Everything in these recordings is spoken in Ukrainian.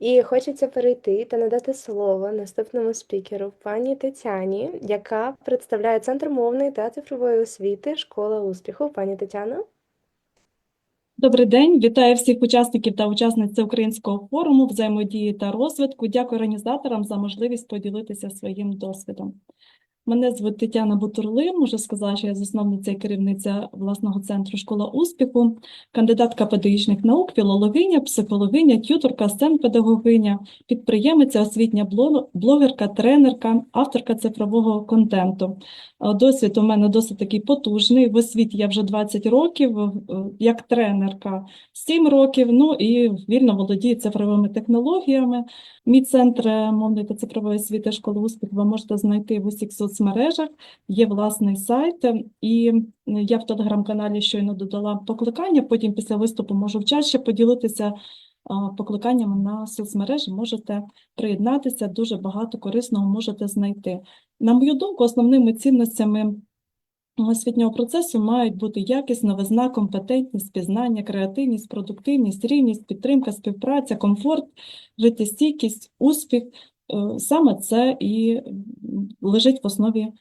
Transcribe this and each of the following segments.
І хочеться перейти та надати слово наступному спікеру, пані Тетяні, яка представляє Центр мовної та цифрової освіти Школа успіху. Пані Тетяно. Добрий день, вітаю всіх учасників та учасниць Українського форуму взаємодії та розвитку. Дякую організаторам за можливість поділитися своїм досвідом. Мене звуть Тетяна Бутурли, можу сказати, що я засновниця і керівниця власного центру Школа успіху, кандидатка педагогічних наук, філологиня, психологиня, т'юторка, сцен-педагогиня, підприємиця, освітня блогерка, тренерка, авторка цифрового контенту. Е, Досвід у мене досить такий потужний. В освіті я вже 20 років, е, як тренерка 7 років, ну і вільно володію цифровими технологіями. Мій центр е, мовної та цифрової освіти школи успіху ви можете знайти в усіх соцмережах. Є власний сайт, е, і я в телеграм-каналі щойно додала покликання. Потім після виступу можу в чат поділитися покликаннями на соцмережі. Можете приєднатися, дуже багато корисного можете знайти. На мою думку, основними цінностями освітнього процесу мають бути якість, новизна, компетентність, пізнання, креативність, продуктивність, рівність, підтримка, співпраця, комфорт, життєстійкість, успіх. Е, Саме це і лежить в основі е,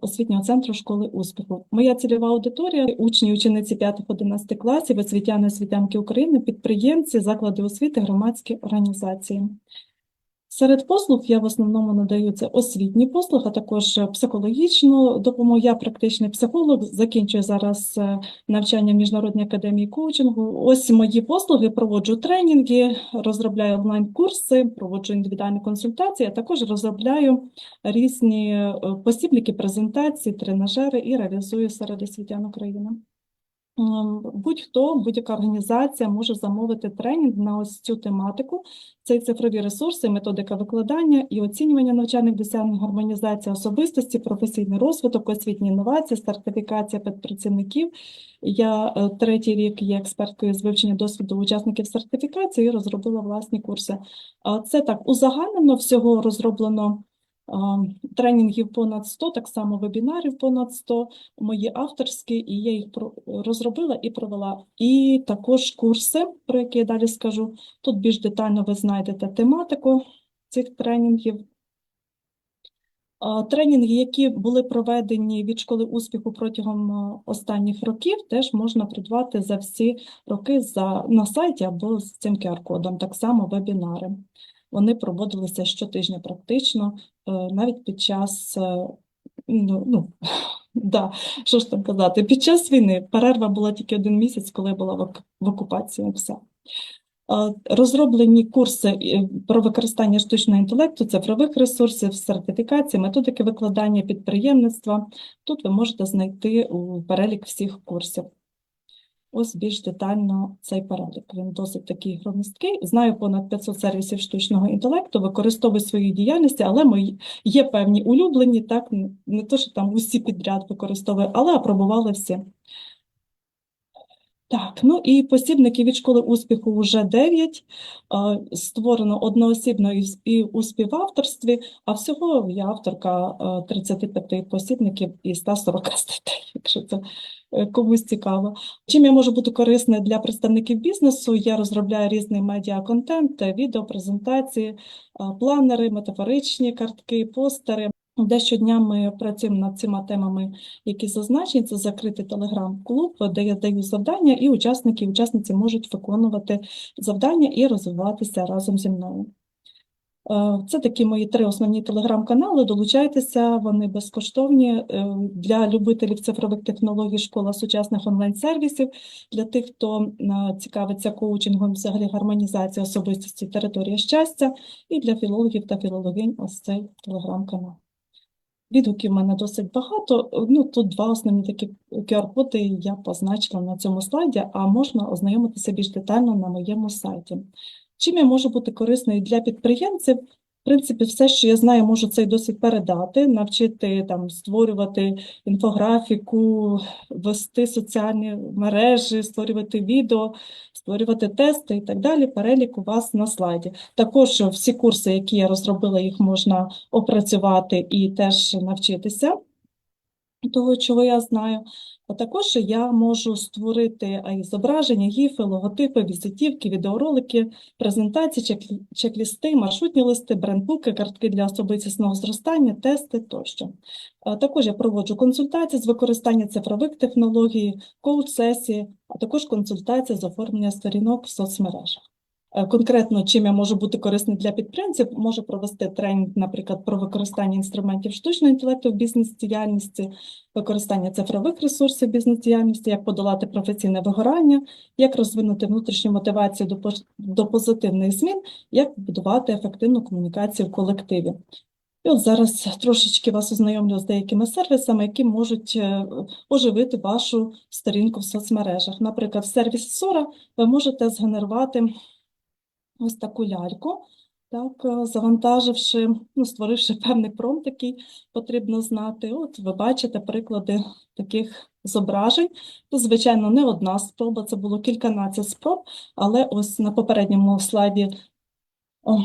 освітнього центру школи успіху. Моя цільова аудиторія – учні, учениці 5-11 класів, освітяни, освітянки України, підприємці, заклади освіти, громадські організації. Серед послуг я в основному надаю це освітні послуги, а також е, психологічну допомогу. Я практичний психолог, закінчую зараз е, навчання в Міжнародній академії коучингу. Ось мої послуги, проводжу тренінги, розробляю онлайн-курси, проводжу індивідуальні консультації, а також розробляю різні е, посібники, презентації, тренажери і реалізую серед освітян України. Ем, Будь-хто, будь-яка організація може замовити тренінг на ось цю тематику. Це цифрові ресурси, методика викладання і оцінювання навчальних досягнень, гармонізація особистості, професійний розвиток, освітні інновації, сертифікація педпрацівників. Я е, третій рік є експерткою з вивчення досвіду учасників сертифікації і розробила власні курси. Це так узагальнено всього розроблено тренінгів понад 100, так само вебінарів понад 100, мої авторські, і я їх розробила і провела. І також курси, про які я далі скажу. Тут більш детально ви знайдете тематику цих тренінгів. Тренінги, які були проведені від школи успіху протягом останніх років, теж можна придбати за всі роки за, на сайті або з цим QR-кодом. Так само вебінари. Вони проводилися щотижня практично, е, навіть під час, е, ну, ну, да, що ж там казати, під час війни перерва була тільки один місяць, коли була в окупації. Все. Е, Розроблені курси про використання штучного інтелекту, цифрових ресурсів, сертифікації, методики викладання підприємництва. Тут ви можете знайти перелік всіх курсів. Ось більш детально цей перелік. Він досить такий громісткий. Знаю понад 500 сервісів штучного інтелекту, використовую свої діяльності, але мої є певні улюблені, так не то, що там усі підряд використовую, але апробували всі. Так, ну і посібники від школи успіху вже 9, е, створено одноосібно і у співавторстві, а всього я авторка е, 35 посібників і 140 статей, якщо це е, комусь цікаво. Чим я можу бути корисна для представників бізнесу? Я розробляю різний медіа-контент, е, відео, презентації, е, планери, метафоричні картки, постери. Де щодня ми працюємо над цими темами які зазначені, це закритий телеграм-клуб, де я даю завдання, і учасники і учасниці можуть виконувати завдання і розвиватися разом зі мною. Е, Це такі мої три основні телеграм-канали. Долучайтеся, вони безкоштовні е, для любителів цифрових технологій, школа сучасних онлайн-сервісів, для тих, хто е, цікавиться коучингом, взагалі гармонізація особистості територія щастя, і для філологів та філологинь ось цей телеграм-канал. Відгуків в мене досить багато. Ну, тут два основні такі QR-коди я позначила на цьому слайді, а можна ознайомитися більш детально на моєму сайті. Чим я можу бути корисною для підприємців? В принципі, все, що я знаю, можу цей досвід передати, навчити там створювати інфографіку, вести соціальні мережі, створювати відео, створювати тести і так далі. Перелік у вас на слайді. Також всі курси, які я розробила, їх можна опрацювати і теж навчитися того, чого я знаю. А також я можу створити зображення, гіфи, логотипи, візитівки, відеоролики, презентації, чек- чек-лісти, маршрутні листи, брендбуки, картки для особистісного зростання, тести тощо. Також я проводжу консультації з використання цифрових технологій, коуч-сесії, а також консультації з оформлення сторінок в соцмережах. Е, Конкретно, чим я можу бути корисним для підприємців, можу провести тренінг, наприклад, про використання інструментів штучного інтелекту в бізнес-діяльності, використання цифрових ресурсів бізнес-діяльності, як подолати професійне вигорання, як розвинути внутрішню мотивацію до позитивних змін, як будувати ефективну комунікацію в колективі. І от зараз трошечки вас ознайомлю з деякими сервісами, які можуть е, оживити вашу сторінку в соцмережах. Наприклад, в сервісі Сора ви можете згенерувати ось таку ляльку, так, е, завантаживши, ну, створивши певний промпт, який потрібно знати. От ви бачите приклади таких зображень. Тут, звичайно, не одна спроба, це було кільканадцять спроб, але ось на попередньому слайді. О,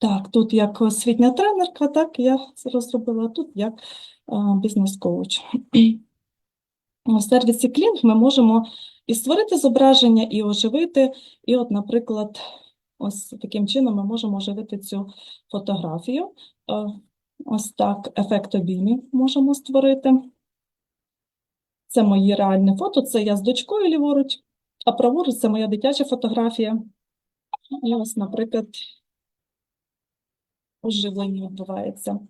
так, тут як освітня тренерка, так я розробила, тут як бізнес-коуч. У сервісі Клінг ми можемо і створити зображення, і оживити. І от, наприклад, ось таким чином ми можемо оживити цю фотографію. Ось так ефект обіймів можемо створити. Це моє реальне фото, це я з дочкою ліворуч, а праворуч це моя дитяча фотографія. І ось, наприклад, оживлення відбувається.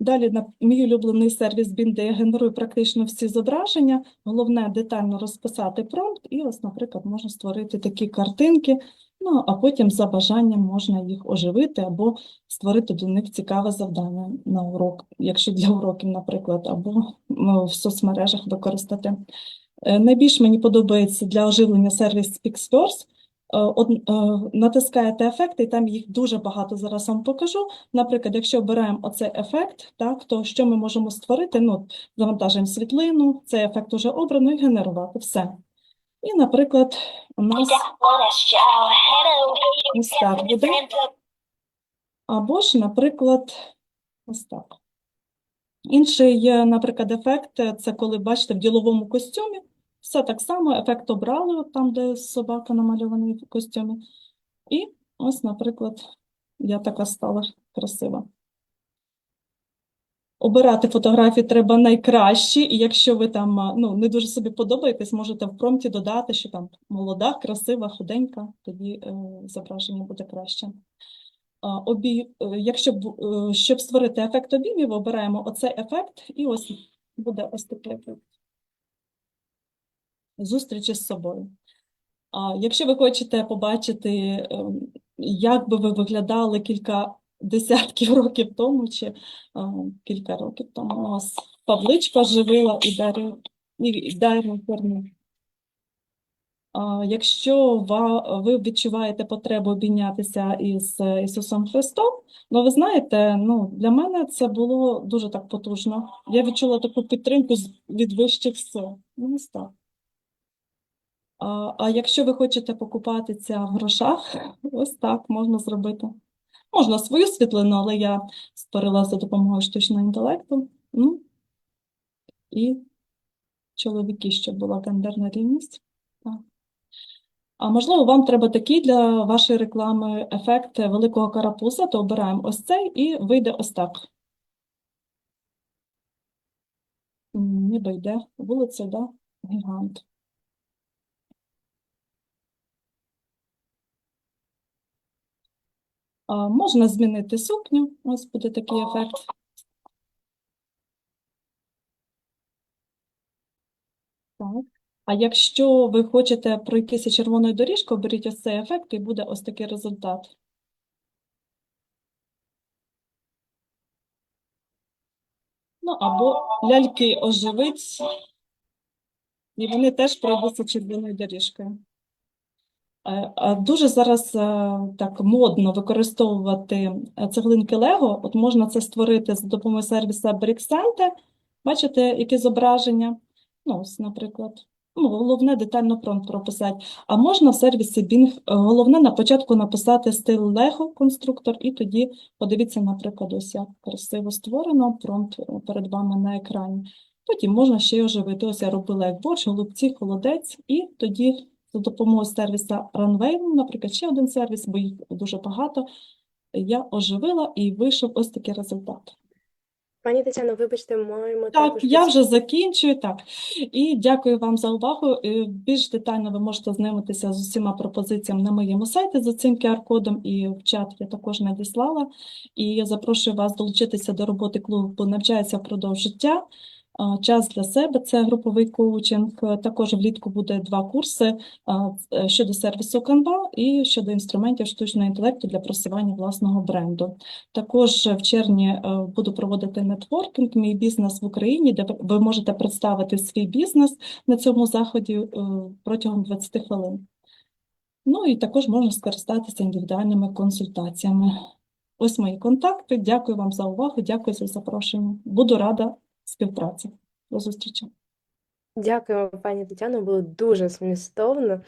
Далі на мій улюблений сервіс BIM, де я генерую практично всі зображення. Головне детально розписати промпт, і ось, наприклад, можна створити такі картинки. Ну, а потім за бажанням можна їх оживити або створити до них цікаве завдання на урок, якщо для уроків, наприклад, або в соцмережах використати. Е, Найбільш мені подобається для оживлення сервіс Pixverse. Е, е, Натискаєте ефекти, і там їх дуже багато зараз вам покажу. Наприклад, якщо обираємо оцей ефект, так, то що ми можемо створити? Ну, завантажуємо світлину, цей ефект уже обрано і генерувати все. І, наприклад, у нас ось так буде. Або ж, наприклад, ось так. Інший, наприклад, ефект е, це коли бачите в діловому костюмі. Все так само, ефект обрали, там, де собака намальована в костюмі. І ось, наприклад, я така стала красива. Обирати фотографії треба найкращі, і якщо ви там ну, не дуже собі подобаєтесь, можете в промпті додати, що там молода, красива, худенька, тоді е, зображення буде краще. Обі... е, Якщо е, щоб створити ефект обіймів, обираємо оцей ефект, і ось буде ось такий ефект. Зустрічі з собою. А якщо ви хочете побачити, ем, як би ви виглядали кілька десятків років тому, чи кілька років тому, ось Павличка живила і Дар'я і- Дар'я Фермі. Якщо ви відчуваєте потребу обійнятися із е, Ісусом Христом, ну ви знаєте, ну для мене це було дуже так потужно. Я відчула таку підтримку від вищих сил. Ну, так. А, а якщо ви хочете покупатися в грошах, ось так можна зробити. Можна свою світлину, але я створила за допомогою штучного інтелекту. Ну, і чоловіки, щоб була гендерна рівність. Так. А можливо, вам треба такий для вашої реклами ефект великого карапуза, то обираємо ось цей і вийде ось так. Ніби йде вулиця, да? Гігант. Можна змінити сукню, ось буде такий ефект. Так. А якщо ви хочете пройтися червоною доріжкою, беріть ось цей ефект і буде ось такий результат. Ну, або ляльки оживить, і вони теж пройдуться червоною доріжкою. Е, а Дуже зараз е, так модно використовувати е, цеглинки Лего. От можна це створити за допомогою сервісу Bricks Бачите, які зображення? Ну, ось, наприклад. Ну, головне детально промпт прописати. А можна в сервісі Bing, е, головне на початку написати стиль Lego конструктор, і тоді подивіться, наприклад, ось як красиво створено промпт е, перед вами на екрані. Потім можна ще й оживити. Ось я робила як борщ, голубці, холодець, і тоді за допомогою сервісу Runway, наприклад, ще один сервіс, бо їх дуже багато, я оживила і вийшов ось такий результат. Пані Тетяно, вибачте, маємо Так, також я вже закінчую. Так. І дякую вам за увагу. Е, Більш детально ви можете знайомитися з усіма пропозиціями на моєму сайті за цим QR-кодом, і в чат я також надіслала. І я запрошую вас долучитися до роботи клубу «Навчається впродовж життя». Час для себе це груповий коучинг. Також влітку буде два курси е, щодо сервісу Canva і щодо інструментів штучного інтелекту для просування власного бренду. Також в червні е, буду проводити нетворкінг «Мій бізнес в Україні», де ви- ви можете представити свій бізнес на цьому заході е, протягом 20 хвилин. Ну і також можна скористатися індивідуальними консультаціями. Ось мої контакти. Дякую вам за увагу, дякую за запрошення. Буду рада співпраці. До зустрічі. Дякуємо, пані Тетяно, було дуже змістовно.